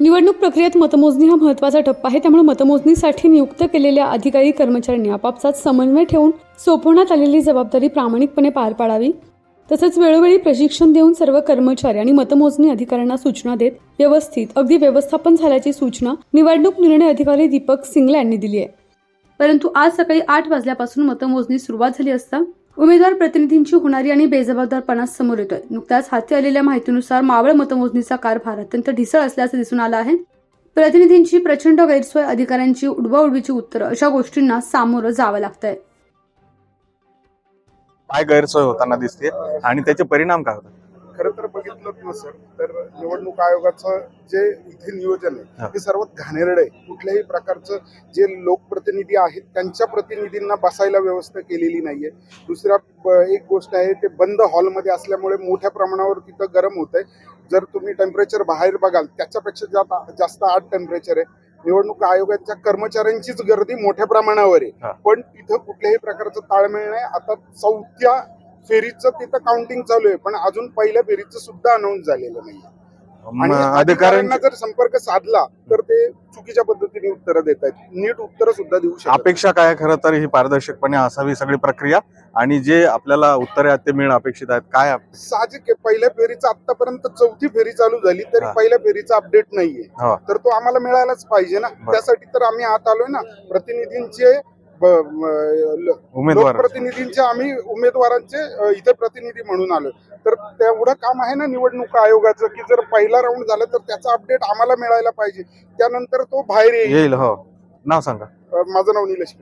निवडणूक प्रक्रियेत मतमोजणी हा महत्त्वाचा टप्पा आहे. त्यामुळे मतमोजणीसाठी नियुक्त केलेल्या अधिकारी कर्मचाऱ्यांनी आपापसात समन्वय ठेवून सोपवण्यात आलेली जबाबदारी प्रामाणिकपणे पार पाडावी. तसंच वेळोवेळी प्रशिक्षण देऊन सर्व कर्मचारी आणि मतमोजणी अधिकाऱ्यांना सूचना देत व्यवस्थित अगदी व्यवस्थापन झाल्याची सूचना निवडणूक निर्णय अधिकारी दीपक सिंगला यांनी दिली आहे. परंतु आज सकाळी आठ वाजल्यापासून मतमोजणी सुरुवात झाली असता उमेदवार प्रतिनिधींची होणारी आणि बेजबाबदारपणा समोर येतोय. नुकत्याच हाती आलेल्या माहितीनुसार मावळ मतमोजणीचा कारभार अत्यंत ढिसळ असल्याचं दिसून आलं आहे. प्रतिनिधींची प्रचंड गैरसोय अधिकाऱ्यांची उडवाउडवीची उत्तरं अशा गोष्टींना सामोरं जावं लागतंय. काय गैरसोय होताना दिसते आणि त्याचे परिणाम काय होतात? खरं तर बघितलं नसेल तर निवडणूक आयोगाचं जे इथे नियोजन. आहे ते सर्वात घाणेरडं आहे. कुठल्याही प्रकारचं जे लोकप्रतिनिधी आहेत त्यांच्या प्रतिनिधींना बसायला व्यवस्था केलेली नाहीये. दुसऱ्या एक गोष्ट आहे ते बंद हॉलमध्ये असल्यामुळे मोठ्या प्रमाणावर तिथं गरम होत आहे जर तुम्ही टेम्परेचर बाहेर बघाल त्याच्यापेक्षा जास्त जास्त आठ टेम्परेचर आहे. निवडणूक आयोगाच्या कर्मचाऱ्यांचीच गर्दी मोठ्या प्रमाणावर. आहे. पण तिथं कुठल्याही प्रकारचं ताळमेळ नाही. आता चौथ्या फेरीचं तिथं काउंटिंग चालू आहे पण अजून पहिल्या फेरीचं सुद्धा अनाऊन्स झालेलं नाही आणि अधिकाऱ्यांना जर संपर्क साधला तर ते चुकीच्या पद्धतीने उत्तरं देत आहेत. नीट उत्तरं सुद्धा देऊ शकतात अपेक्षा काय खरं तर ही पारदर्शकपणे असावी सगळी प्रक्रिया. आणि जे आपल्याला उत्तरे आहेत ते मिळणं अपेक्षित आहेत. काय साहजिक आहे पहिल्या फेरीचं आतापर्यंत चौथी फेरी चालू झाली तरी. पहिल्या फेरीचा अपडेट नाहीये. तर तो आम्हाला मिळायलाच पाहिजे ना. त्यासाठी तर आम्ही आत आलोय ना. प्रतिनिधींचे लोकप्रतिनिधींचे आम्ही उमेदवारांचे इथे प्रतिनिधी म्हणून आलो. तर तेवढं काम आहे ना निवडणूक आयोगाचं की जर पहिला राऊंड झाला तर त्याचा अपडेट आम्हाला मिळायला पाहिजे. त्यानंतर तो बाहेर येईल. हो. नाव सांगा. माझं नाव निलेश